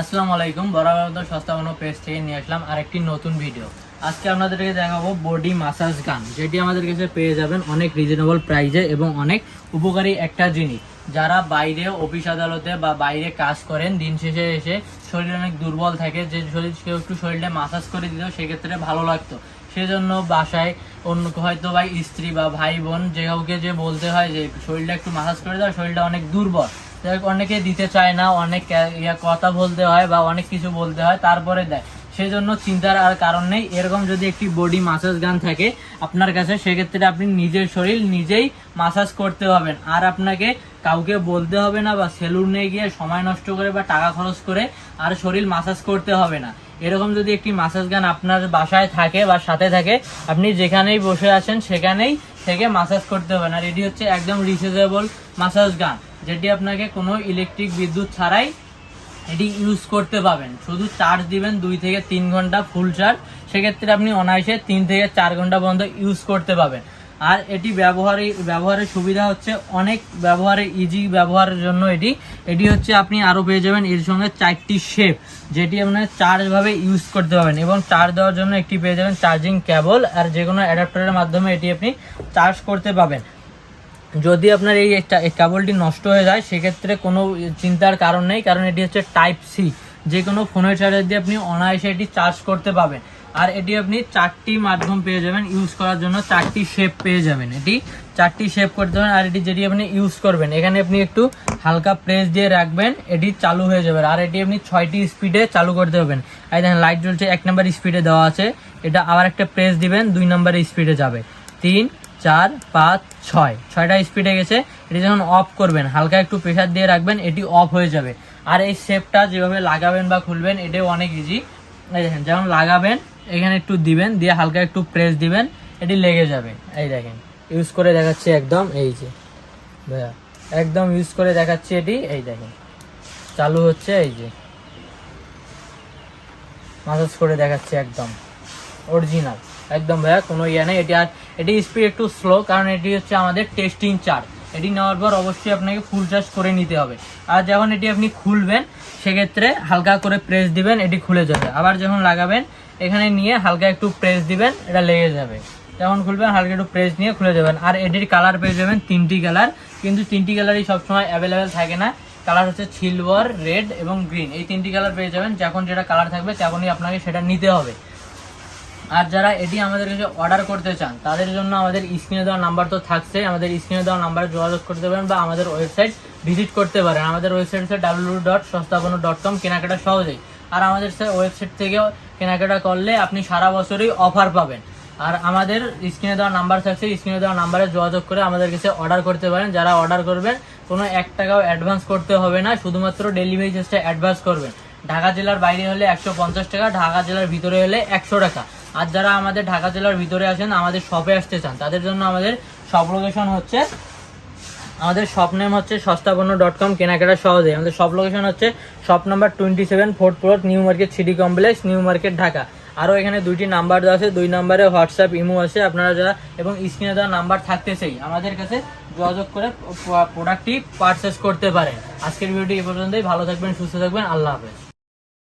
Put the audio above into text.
আসসালামু আলাইকুম বরাবর সস্তা কোনো পেজ থেকে নিয়ে আসলাম আরেকটি নতুন ভিডিও আজকে আপনাদেরকে দেখাবো বডি মাসাজ গান যেটি আমাদের কাছে পেয়ে যাবেন অনেক রিজনেবল প্রাইজে এবং অনেক উপকারী একটা জিনিস। যারা বাইরে অফিস আদালতে বা বাইরে কাজ করেন, দিন শেষে এসে শরীর অনেক দুর্বল থাকে, যে শরীর কেউ একটু শরীরে মাসাজ করে দিত সেক্ষেত্রে ভালো লাগতো। সেজন্য বাসায় অন্য হয়তো ভাই স্ত্রী বা ভাই বোন, যে কাউকে যে বলতে হয় যে শরীরটা একটু মাসাজ করে দাও, শরীরটা অনেক দুর্বল। অনেকে দিতে চায় না, অনেক ইয়া, কথা বলতে হয় বা অনেক কিছু বলতে হয়, তারপরে দেয় সেই জন্য চিন্তার আর কারণ নেই। এরকম যদি একটি বডি মাসাজ গান থাকে, আপনার কাছে সেক্ষেত্রে আপনি নিজের শরীর নিজেই মাসাজ করতে হবেন আর আপনাকে কাউকে বলতে হবে না বা সেলুনে গিয়ে সময় নষ্ট করে বা টাকা খরচ করে আর শরীর মাসাজ করতে হবে না। এরকম যদি একটি মাসাজ গান আপনার বাসায় থাকে বা সাথে থাকে, আপনি যেখানেই বসে আছেন সেখানেই থেকে মাসাজ করতে হবে না। আর এটি হচ্ছে একদম রিচার্জেবল মাসাজ গান। যেটি আপনাকে কোনো ইলেকট্রিক বিদ্যুৎ ছাড়াই এটি ইউজ করতে পাবেন শুধু চার্জ দিবেন দুই থেকে তিন ঘণ্টা ফুল চার্জ সেক্ষেত্রে আপনি অনায়াসে তিন থেকে চার ঘণ্টা পর্যন্ত ইউজ করতে পাবেন আর এটি ব্যবহারে, ব্যবহারের সুবিধা হচ্ছে অনেক ব্যবহারে ইজি ব্যবহারের জন্য এটি। এটি হচ্ছে আপনি আরও পেয়ে যাবেন এর সঙ্গে চারটি শেপ যেটি আপনার চার্জভাবে ইউজ করতে পারবেন এবং চার্জ দেওয়ার জন্য একটি পেয়ে যাবেন চার্জিং কেবল আর যে কোনো অ্যাডাপ্টারের মাধ্যমে এটি আপনি চার্জ করতে পাবেন যদি আপনার এই কেবলটি নষ্ট হয়ে যায়, সেক্ষেত্রে কোনো চিন্তার কারণ নেই, কারণ এটি হচ্ছে টাইপ সি যে কোনো ফোনের চার্জার দিয়ে আপনি অনায়াসে এটি চার্জ করতে পাবেন আর এটি আপনি চারটি মাধ্যম পেয়ে যাবেন ইউজ করার জন্য, চারটি শেপ পেয়ে যাবেন এটি। চারটি শেপ করতে পারেন আর এটি যেটি আপনি ইউজ করবেন। এখানে আপনি একটু হালকা প্রেস দিয়ে রাখবেন, এটি চালু হয়ে যাবে। আর এটি আপনি ছয়টি স্পিডে চালু করতে পারবেন। আর দেখেন লাইট জ্বলছে, এক নম্বর স্পিডে দেওয়া আছে। এটা আবার একটা প্রেস দিবেন, দুই নম্বর স্পিডে যাবে। তিন চার, পাঁচ, ছয়। ছয়টা স্পিডে গেছে, এটি যখন অফ করবেন, হালকা একটু প্রেশার দিয়ে রাখবেন, এটি অফ হয়ে যাবে। আর এই শেপটা যেভাবে লাগাবেন বা খুলবেন, এটাও অনেক ইজি এই দেখেন, যেমন লাগাবেন, এখানে একটু দিবেন, দিয়ে হালকা একটু প্রেস দিবেন, এটি লেগে যাবে। এই দেখেন ইউজ করে দেখাচ্ছি একদম, এই যে। ভাইয়া, একদম ইউজ করে দেখাচ্ছি এটি, এই দেখেন। চালু হচ্ছে, এই যে। মাসাজ করে দেখাচ্ছি একদম। অরিজিনাল একদম ভাইয়া, কোনো ইয়ে নেই, এটি আর এটি স্পিড একটু স্লো কারণ এটি হচ্ছে আমাদের টেস্টিং চার্জ এটি নেওয়ার পর অবশ্যই আপনাকে ফুল চার্জ করে নিতে হবে। আর যখন এটি আপনি খুলবেন, সেক্ষেত্রে হালকা করে প্রেস দিবেন, এটি খুলে যাবে। আবার যখন লাগাবেন, এখানে নিয়ে হালকা একটু প্রেস দিবেন, এটা লেগে যাবে। যখন খুলবেন, হালকা একটু প্রেস নিয়ে খুলে যাবেন। আর এটির কালার পেয়ে যাবেন তিনটি কালার কিন্তু তিনটি কালারই সবসময় অ্যাভেলেবেল থাকে না। কালার হচ্ছে সিলভার রেড এবং গ্রিন এই তিনটি কালার পেয়ে যাবেন যখন যেটা কালার থাকবে, তখনই আপনাকে সেটা নিতে হবে। আর যারা এটি আমাদের কাছে অর্ডার করতে চান, তাদের জন্য আমাদের স্ক্রিনে দেওয়া নাম্বার তো থাকছে। আমাদের স্ক্রিনে দেওয়া নাম্বারে যোগাযোগ করতে পারেন বা আমাদের ওয়েবসাইট ভিজিট করতে পারেন। আমাদের ওয়েবসাইট হচ্ছে ডাব্লিউ ডট সস্তাপন্ন ডট কম কেনাকাটা সহজেই। আর আমাদের ওয়েবসাইট থেকেও কেনাকাটা করলে আপনি সারা বছরই অফার পাবেন। আর আমাদের স্ক্রিনে দেওয়া নাম্বার থাকছে স্ক্রিনে দেওয়া নাম্বারে যোগাযোগ করে আমাদের কাছে অর্ডার করতে পারেন। যারা অর্ডার করবেন, কোনো এক টাকাও অ্যাডভান্স করতে হবে না, শুধুমাত্র ডেলিভারি চার্জটা অ্যাডভান্স করবেন। ঢাকা জেলার বাইরে হলে একশো পঞ্চাশ টাকা, ঢাকা জেলার ভিতরে হলে একশো টাকা। আর যারা আমাদের ঢাকা জেলার ভিতরে আছেন, আমাদের শপে আসতে চান, তাদের জন্য আমাদের শপ লোকেশন হচ্ছে, আমাদের শপ নেম হচ্ছে সস্তাপন্ন ডট কম কেনাকাটা সহজে। আমাদের শপ লোকেশন হচ্ছে shop number twenty seven fourth plot new market city complex new market Dhaka আরও এখানে দুইটি নাম্বার দেওয়া আছে, দুই নাম্বারে হোয়াটসঅ্যাপ ইমো আছে, আপনারা যারা, এবং স্ক্রিনে দেওয়া নাম্বার থাকতেছেই, আমাদের কাছে যোগাযোগ করে প্রোডাক্টটি পারচেস করতে পারেন। আজকের ভিডিওটি এ পর্যন্তই, ভালো থাকবেন, সুস্থ থাকবেন, আল্লাহ হাফেজ।